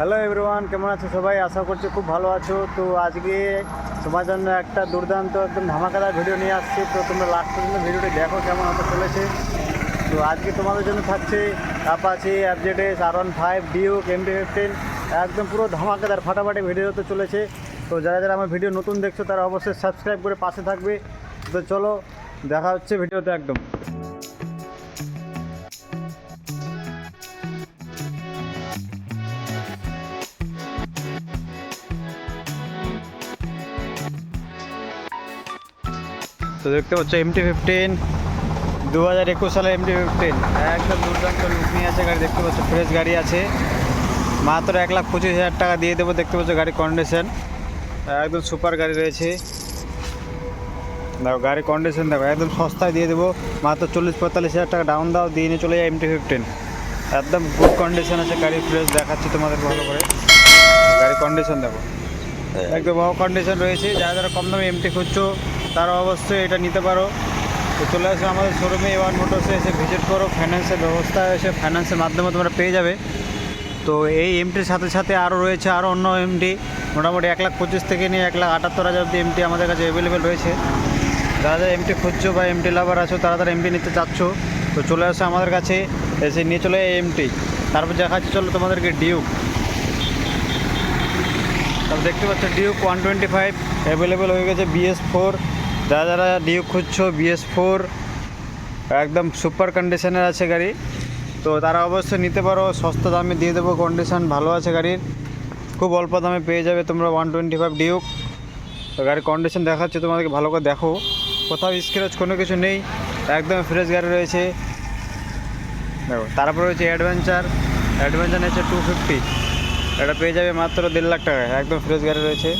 Hello everyone কেমন আছো সবাই? আশা করছি খুব ভালো আছো। তো আজকে তোমার জন্য একটা দুর্দান্ত একদম ধামাকাদার ভিডিও নিয়ে আসছি। তো তোমরা লাস্ট পর্যন্ত ভিডিওটি দেখো কেমন হতে চলেছে। তো আজকে তোমাদের জন্য থাকছে Apache অ্যাপজেডেস R one five Duke MT fifteen একদম পুরো ধামাকাদার ফাটাফাটি ভিডিও হতে চলেছে। তো যারা যারা আমার ভিডিও নতুন দেখছ, তারা অবশ্যই সাবস্ক্রাইব করে পাশে থাকবে। তো চলো, দেখা হচ্ছে ভিডিওতে একদম। তো দেখতে পাচ্ছ এমটি ফিফটিন দু হাজার একুশ সালে এমটি ফিফটিন একদম দুর্দান্ত লুক নিয়ে আছে গাড়ি দেখতে পাচ্ছ ফ্রেশ গাড়ি আছে। মাত্র এক লাখ পঁচিশ হাজার টাকা দিয়ে দেবো দেখতে পাচ্ছ গাড়ির কন্ডিশন একদম সুপার গাড়ি রয়েছে। দেখো গাড়ির কন্ডিশন দেখো একদম সস্তায় দিয়ে দেবো। মাত্র চল্লিশ পঁয়তাল্লিশ হাজার টাকা ডাউন দাও দিয়ে নিয়ে চলে যায় এমটি ফিফটিন একদম গুড কন্ডিশন আছে গাড়ি ফ্রেশ দেখাচ্ছি তোমাদের ভালো করে। গাড়ির কন্ডিশন দেখো। একদম ভালো কন্ডিশন রয়েছে যারা যারা কম দামে এমটি খুঁজছো তারা অবশ্যই এটা নিতে পারো। তো চলে আসো আমাদের শোরুমে ওয়ান মোটরসে এসে ভিজিট করো। ফাইন্যান্সের ব্যবস্থা এসে ফাইন্যান্সের মাধ্যমে তোমরা পেয়ে যাবে। তো এই এমটির সাথে সাথে আরও রয়েছে আরও অন্য এমটি মোটামুটি এক লাখ পঁচিশ থেকে নিয়ে এক লাখ আটাত্তর হাজার অব্দি এমটি আমাদের কাছে অ্যাভেলেবেল রয়েছে। যারা যারা এমটি খুঁজছো বা এমটি লাভার আছো, তারা তারা এমটি নিতে চাচ্ছ, তো চলে আসো আমাদের কাছে, এসে নিয়ে চলে এমটি তারপর দেখাচ্ছি, চলো তোমাদেরকে ডিউক তারপর দেখতে পাচ্ছ Duke one twenty five available হয়ে গেছে বিএস ফোর যারা যারা ডিউক খুঁজছো বিএস ফোর একদম সুপার কন্ডিশনের আছে গাড়ি। তো তারা অবশ্যই নিতে পারো, সস্তা দামে দিয়ে দেবো কন্ডিশন ভালো আছে গাড়ির। খুব অল্প দামে পেয়ে যাবে তোমরা ওয়ান টোয়েন্টি ফাইভ ডিউক তো গাড়ির কন্ডিশন দেখাচ্ছে, তোমাদেরকে ভালো করে দেখো। কোথাও স্ক্র্যাচ কোনো কিছু নেই, একদম ফ্রেশ গাড়ি রয়েছে। দেখো, তারপর রয়েছে অ্যাডভেঞ্চার অ্যাডভেঞ্চার নিচ্ছে টু ফিফটি এটা পেয়ে যাবে মাত্র দেড় লাখ টাকায়, একদম ফ্রেশ গাড়ি রয়েছে।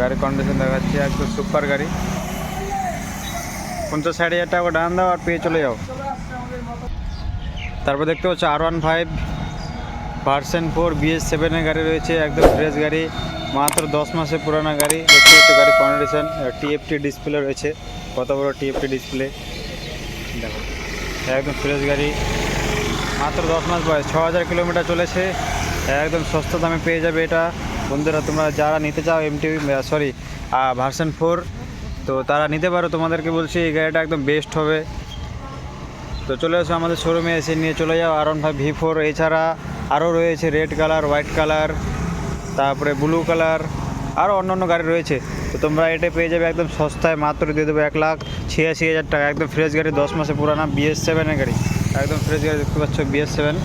গাড়ির কন্ডিশন দেখাচ্ছে, একদম সুপার গাড়ি। পঞ্চাশ ষাট হাজার টাকা ডান দাও আর পেয়ে চলে যাও। তারপর দেখতে পাচ্ছ R one five version four, BS সেভেনের গাড়ি রয়েছে, একদম ফ্রেশ গাড়ি, মাত্র দশ মাসের পুরানো গাড়ি, দেখতে পাচ্ছ গাড়ির কন্ডিশন টিএফটি ডিসপ্লে রয়েছে, কত বড় টিএফটি ডিসপ্লে দেখো, একদম ফ্রেশ গাড়ি, মাত্র দশ মাস বয়স, ছ হাজার কিলোমিটার চলেছে, একদম সস্তা দামে পেয়ে যাবে এটা। বন্ধুরা, তোমরা যারা নিতে চাও এমটি সরি ভার্সন ফোর তো তারা নিতে পারো, তোমাদেরকে বলছি, এই গাড়িটা একদম বেস্ট হবে। তো চলে আসো আমাদের শোরুমে এসে নিয়ে চলে যাও R one five V four এছাড়া আরও রয়েছে রেড কালার হোয়াইট কালার তারপরে ব্লু কালার আরও অন্য অন্য গাড়ি রয়েছে। তো তোমরা এটা পেয়ে যাবে একদম সস্তায়, মাত্র দিয়ে দেবো এক লাখ ছিয়াশি হাজার টাকা। একদম ফ্রেশ গাড়ি, দশ মাসে পুরানা বিএস সেভেনের গাড়ি। একদম ফ্রেশ গাড়ি দেখতে পাচ্ছ বিএস সেভেন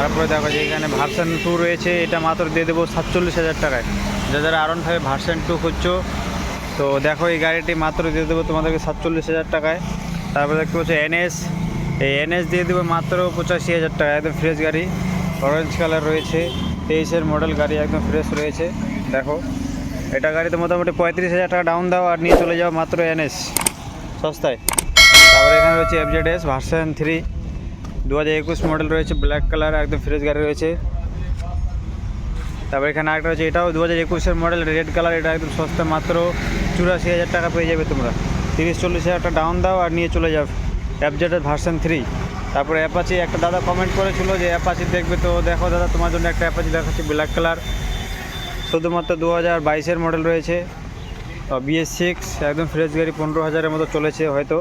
তারপরে দেখো যে এখানে ভার্সান টু রয়েছে, এটা মাত্র দিয়ে দেবো সাতচল্লিশ হাজার টাকায়। যা যারা আরন ফাইভ ভার্সান টু খুঁজছো, তো দেখো এই গাড়িটি মাত্র দিয়ে দেবো তোমাদেরকে সাতচল্লিশ হাজার টাকায়। তারপরে দেখতে পাচ্ছ এনএস এই এনএস দিয়ে দেবো মাত্র পঁচাশি হাজার টাকা একদম ফ্রেশ গাড়ি। অরেঞ্জ কালার রয়েছে তেইশের মডেল গাড়ি একদম ফ্রেশ রয়েছে, দেখো। এটা গাড়িতে মোটামুটি পঁয়ত্রিশ হাজার টাকা ডাউন দাও আর নিয়ে চলে যাও মাত্র এনএস সস্তায়। তারপরে এখানে রয়েছে এফজেড এস ভার্সন থ্রি দু একুশ মডেল রয়েছে ব্ল্যাক কালার একদম ফ্রেশ গাড়ি রয়েছে। তারপর এখানে আরেকটা রয়েছে, এটাও দু হাজার একুশের মডেল রেড কালার এটা একদম সস্তা, মাত্র চুরাশি হাজার টাকা পেয়ে যাবে তোমরা। তিরিশ, চল্লিশ হাজার টাকা ডাউন দাও আর নিয়ে চলে যাও অ্যাপজেটের ভার্সন থ্রি তারপরে অ্যাপাচি একটা দাদা কমেন্ট করেছিল যে অ্যাপাচি দেখবে তো, দেখো দাদা, তোমার জন্য একটা অ্যাপাচি দেখাচ্ছি ব্ল্যাক কালার শুধুমাত্র দু হাজার বাইশের মডেল রয়েছে বিএস সিক্স একদম ফ্রেশ গাড়ি, পনেরো হাজারের মতো চলেছে হয়তো।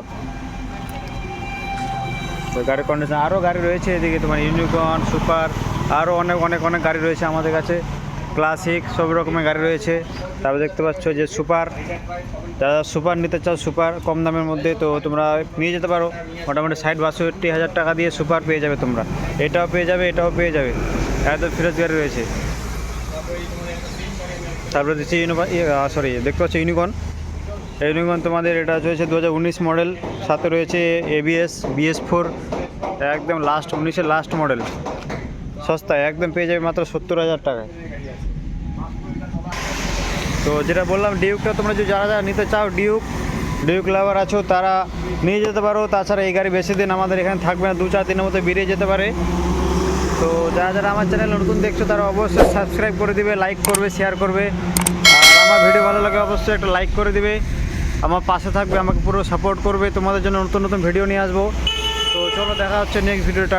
তো গাড়ির কন্ডিশন আরও গাড়ি রয়েছে এদিকে তোমার ইউনিকর্ন সুপার আরও অনেক অনেক অনেক গাড়ি রয়েছে আমাদের কাছে। ক্লাসিক সব রকমের গাড়ি রয়েছে। তারপর দেখতে পাচ্ছ যে সুপার যারা সুপার নিতে চাও সুপার কম দামের মধ্যে, তো তোমরা নিয়ে যেতে পারো। মোটামুটি ষাট বাষট্টি হাজার টাকা দিয়ে সুপার পেয়ে যাবে তোমরা। এটাও পেয়ে যাবে, এটাও পেয়ে যাবে। এত ফ্রেশ গাড়ি রয়েছে। তারপরে দিচ্ছি ইউনিকন সরি দেখতে পাচ্ছ ইউনিকন ইউনিকন তোমাদের এটা রয়েছে দু হাজার উনিশ মডেল, সাথে রয়েছে এবিএস বিএস ফোর একদম লাস্ট উনিশের লাস্ট মডেল সস্তায় একদম পেয়ে যাবে মাত্র সত্তর হাজার টাকায়। তো যেটা বললাম ডিউকটা তোমরা যদি যারা যারা নিতে চাও ডিউক ডিউক লাভার আছো, তারা নিয়ে যেতে পারো। তাছাড়া এই গাড়ি বেশি দিন আমাদের এখানে থাকবে না দু চার দিনের মধ্যে বেরিয়ে যেতে পারে। তো যারা যারা আমার চ্যানেল নতুন দেখছ, তারা অবশ্যই সাবস্ক্রাইব করে দিবে লাইক করবে শেয়ার করবে। আর আমার ভিডিও ভালো লাগে, অবশ্যই একটা লাইক করে দিবে। আমার পাশে থাকবে, আমাকে পুরো সাপোর্ট করবে। তোমাদের জন্য নতুন নতুন ভিডিও নিয়ে আসব। তো চলো, দেখা হচ্ছে নেক্সট ভিডিওটা